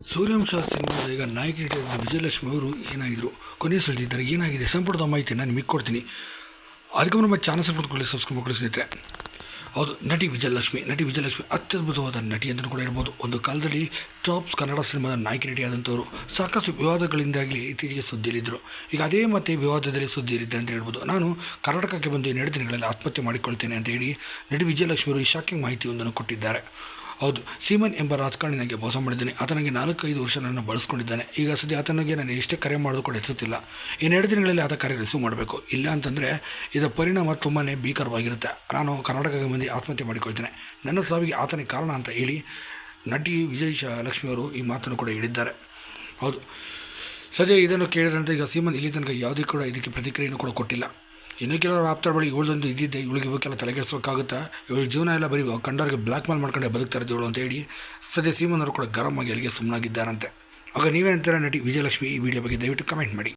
ಸೂರ್ಯವಂಶ ಸಿನಿಮಾದ ಈಗ ನಾಯಕಿ ವಿಜಯಲಕ್ಷ್ಮಿ ಅವರು ಏನಾಗಿದ್ರು? ಕೊನೆಯ ಸುಳಿದಿದ್ದಾರೆ ಏನಾಗಿದೆ? ಸಂಪುಟದ ಮಾಹಿತಿ ನಾನು ನಿಮಗೆ ಕೊಡ್ತೀನಿ. ಅದಕ್ಕೆ ನಮ್ಮ ಚಾನಲ್ ಸಬ್ಸ್ಕ್ರೈಬ್ ಸಬ್ಸ್ಕ್ರೈಬ್ ಮಾಡಿ ಸ್ನೇಹಿತರೆ. ಹೌದು, ನಟಿ ವಿಜಯಲಕ್ಷ್ಮಿ. ನಟಿ ವಿಜಯಲಕ್ಷ್ಮಿ ಅತ್ಯದ್ಭುತವಾದ ನಟಿ ಅಂತಲೂ ಕೂಡ ಹೇಳ್ಬೋದು. ಒಂದು ಕಾಲದಲ್ಲಿ ಟಾಪ್ಸ್ ಕನ್ನಡ ಸಿನಿಮಾದ ನಾಯಕಿ ನಟಿಯಾದಂಥವರು ಸಾಕಷ್ಟು ವಿವಾದಗಳಿಂದಾಗಲಿ ಇತ್ತೀಚೆಗೆ ಸುದ್ದಿಯಲ್ಲಿದ್ದರು. ಈಗ ಅದೇ ಮತ್ತೆ ವಿವಾದದಲ್ಲಿ ಸುದ್ದಿಯಲ್ಲಿದ್ದೆ ಅಂತ ಹೇಳ್ಬೋದು. ನಾನು ಕರ್ನಾಟಕಕ್ಕೆ ಬಂದು ಇನ್ನೆರಡು ದಿನಗಳಲ್ಲಿ ಆತ್ಮಹತ್ಯೆ ಮಾಡಿಕೊಳ್ತೇನೆ ಅಂತ ಹೇಳಿ ನಟಿ ವಿಜಯಲಕ್ಷ್ಮಿಯವರು ಈ ಶಾಕಿಂಗ್ ಮಾಹಿತಿಯೊಂದನ್ನು ಕೊಟ್ಟಿದ್ದಾರೆ. ಹೌದು, ಸೀಮನ್ ಎಂಬ ರಾಜಕಾರಣಿ ನನಗೆ ಮೋಸ ಮಾಡಿದ್ದಾನೆ. ಆತನಿಗೆ ನಾಲ್ಕೈದು ವರ್ಷ ನನ್ನ ಬಳಸ್ಕೊಂಡಿದ್ದಾನೆ. ಈಗ ಸದ್ಯ ಆತನಿಗೆ ನಾನು ಎಷ್ಟೇ ಕರೆ ಮಾಡೋದು ಕೂಡ ಇನ್ನೆರಡು ದಿನಗಳಲ್ಲಿ ಆತ ಕರೆ ರಿಸೀವ್ ಮಾಡಬೇಕು. ಇಲ್ಲ ಅಂತಂದರೆ ಇದರ ಪರಿಣಾಮ ತುಂಬಾ ಭೀಕರವಾಗಿರುತ್ತೆ. ನಾನು ಕರ್ನಾಟಕಕ್ಕೆ ಬಂದು ಆತ್ಮಹತ್ಯೆ ಮಾಡಿಕೊಳ್ತೇನೆ. ನನ್ನ ಸಾವಿಗೆ ಆತನಿಗೆ ಕಾರಣ ಅಂತ ಹೇಳಿ ನಟಿ ವಿಜಯ್ ಲಕ್ಷ್ಮಿಯವರು ಈ ಮಾತನ್ನು ಕೂಡ ಹೇಳಿದ್ದಾರೆ. ಹೌದು. ಸದ್ಯ ಇದನ್ನು ಕೇಳಿದಂತೆ ಈಗ ಸೀಮನ್ ಇಲ್ಲಿ ತನಕ ಯಾವುದೇ ಕೂಡ ಇದಕ್ಕೆ ಪ್ರತಿಕ್ರಿಯೆಯನ್ನು ಕೂಡ ಕೊಟ್ಟಿಲ್ಲ. ಇನ್ನು ಕೆಲವರು ಆಪ್ತರ ಬಳಿ ಇವಳದೊಂದು ಇದ್ದಿದ್ದೆ. ಇವಳಿಗೆ ಇವಕ್ಕೆಲ್ಲ ತಲೆಗೆಡಿಸೋಕ್ಕಾಗುತ್ತಾ ಇವಳು ಜೀವನ ಎಲ್ಲ ಬರೀ ಕಂಡವ್ರಿಗೆ ಬ್ಲ್ಯಾಕ್ ಮೇಲ್ ಮಾಡ್ಕೊಂಡೆ ಬದುಕ್ತಾ ಇರೋದು ಇವಳು ಅಂತ ಹೇಳಿ ಸದ್ಯ ಸೀಮನವರು ಕೂಡ ಗರಂ ಆಗಿ ಅಲ್ಲಿಗೆ ಸುಮ್ಮನಾಗಿದ್ದಾರಂತೆ ಆಗ ನೀವೇನಂತೀರ ನಟಿ ವಿಜಯಲಕ್ಷ್ಮಿ ಈ ವಿಡಿಯೋ ಬಗ್ಗೆ ದಯವಿಟ್ಟು ಕಮೆಂಟ್ ಮಾಡಿ.